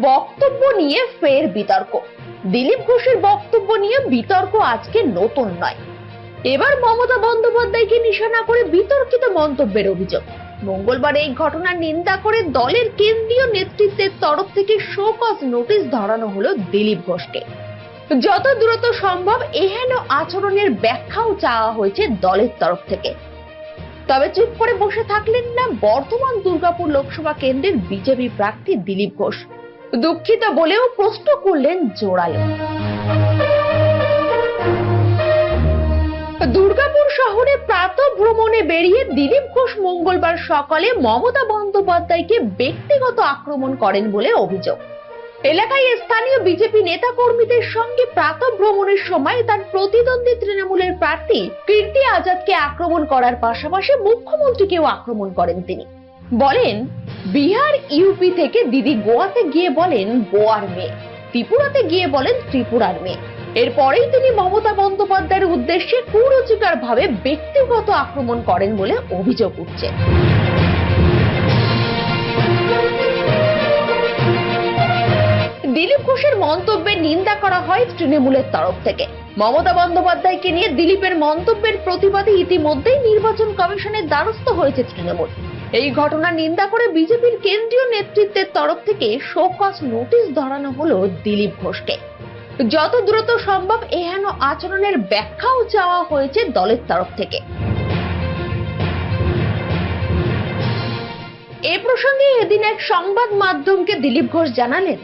বক্তব্য নিয়ে ফের বিতর্ক। দিলীপ ঘোষের বক্তব্য নিয়ে বিতর্ক আজকে নতুন নয়। এবার মমতা বন্দ্যোপাধ্যায়কে নিশানা করে বিতর্কিত মন্তব্যের অভিযোগ। মঙ্গলবার এই ঘটনার নিন্দা করে দলের কেন্দ্রীয় নেতৃত্বের তরফ থেকে শোকজ নোটিশ ধরানো হলো দিলীপ ঘোষকে। যত দ্রুত সম্ভব এহেন আচরণের ব্যাখ্যাও চাওয়া হয়েছে দলের তরফ থেকে। তবে চুপ করে বসে থাকলেন না বর্তমান দুর্গাপুর লোকসভা কেন্দ্রের বিজেপি প্রার্থী দিলীপ ঘোষ। দুঃখিত বলেও প্রশ্ন করলেন জোরালো দুর্গাপুর শহরে প্রাত ভ্রমণে বেরিয়ে দিলীপ ঘোষ মঙ্গলবার সকালে মমতা বন্দ্যোপাধ্যায়কে ব্যক্তিগত আক্রমণ করেন বলে অভিযোগ। এলাকায় স্থানীয় বিজেপি নেতা কর্মীদের সঙ্গে প্রাত ভ্রমণের সময় তার প্রতিদ্বন্দ্বী তৃণমূলের প্রার্থী কীর্তি আজাদকে আক্রমণ করার পাশাপাশি মুখ্যমন্ত্রীকেও আক্রমণ করেন তিনি। বলেন বিহার ইউপি থেকে দিদি গোয়াতে গিয়ে বলেন গোয়ার মেয়ে, ত্রিপুরাতে গিয়ে বলেন ত্রিপুরার মেয়ে। এরপরেই তিনি মমতা বন্দ্যোপাধ্যায়ের উদ্দেশ্যে কুরুচিকর ভাবে ব্যক্তিগত আক্রমণ করেন বলে অভিযোগ উঠছে। দিলীপ ঘোষের মন্তব্যের নিন্দা করা হয় তৃণমূলের তরফ থেকে। মমতা বন্দ্যোপাধ্যায়কে নিয়ে দিলীপের মন্তব্যের প্রতিবাদে ইতিমধ্যেই নির্বাচন কমিশনের দ্বারস্থ হয়েছে তৃণমূল। এই ঘটনার নিন্দা করে বিজেপির কেন্দ্রীয় নেতৃত্বের তরফ থেকে শোকজ নোটিশ ধরানো হলো দিলীপ ঘোষকে। যত দ্রুত সম্ভব এহেন আচরণের ব্যাখ্যাও চাওয়া হয়েছে দলের তরফ থেকে। এ প্রসঙ্গে এদিন এক সংবাদ মাধ্যমকে দিলীপ ঘোষ জানালেন,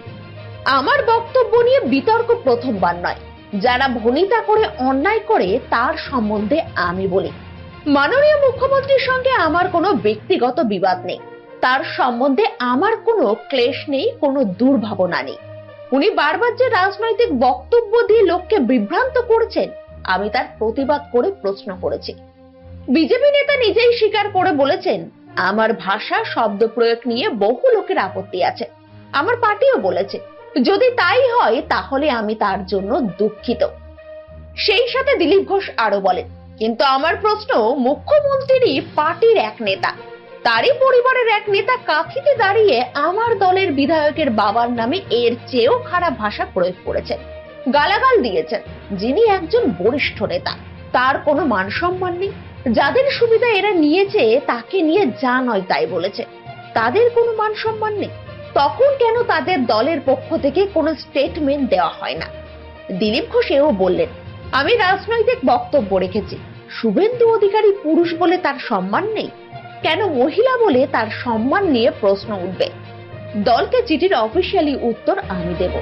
আমার বক্তব্য নিয়ে বিতর্ক প্রথমবার নয়। যারা ভনিতা করে অন্যায় করে তার সম্বন্ধে আমি বলি। মাননীয় মুখ্যমন্ত্রীর সঙ্গে আমার কোনো ব্যক্তিগত বিবাদ নেই। তার সম্বন্ধে আমার কোনো ক্লেশ নেই, কোনো দুর্ভাবনা নেই। উনি বারবার যে রাজনৈতিক বক্তব্য দিয়ে লোককে বিভ্রান্ত করছেন, আমি তার প্রতিবাদ করে প্রশ্ন করেছি। বিজেপি নেতা নিজেই স্বীকার করে বলেছেন, আমার ভাষা, শব্দ প্রয়োগ নিয়ে বহু লোকের আপত্তি আছে। আমার পার্টিও বলেছে, যদি তাই হয় তাহলে আমি তার জন্য দুঃখিত। সেই সাথে দিলীপ ঘোষ আরও বলেন কিন্তু আমার প্রশ্ন, মুখ্যমন্ত্রীরই পার্টির এক নেতা। তারই পরিবারের এক নেতা কাঁথিতে দাঁড়িয়ে আমার দলের বিধায়কের বাবার নামে এর চেয়েও খারাপ ভাষা প্রয়োগ করেছেন। গালাগাল দিয়েছেন, যিনি একজন বরিষ্ঠ নেতা। তার কোনো মান সম্মান নেই। যাদের সুবিধা এরা নিয়েছে, তাকে নিয়ে যা নয় তাই বলেছে। তাদের কোনো মান সম্মান নেই। তখন কেন তাদের দলের পক্ষ থেকে কোনো স্টেটমেন্ট দেওয়া হয় না? দিলীপ ঘোষ এও বললেন আমি রাজনৈতিক বক্তব্য রেখেছি। শুভেন্দু অধিকারী পুরুষ বলে তার সম্মান নেই। কেন মহিলা বলে তার সম্মান নিয়ে প্রশ্ন উঠবে? দলকে চিঠির অফিসিয়ালি উত্তর আমি দেব।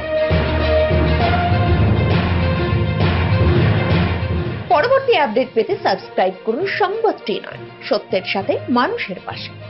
পরবর্তী আপডেট পেতে সাবস্ক্রাইব করুন সংবাদটি নয়, সত্যের সাথে মানুষের পাশে।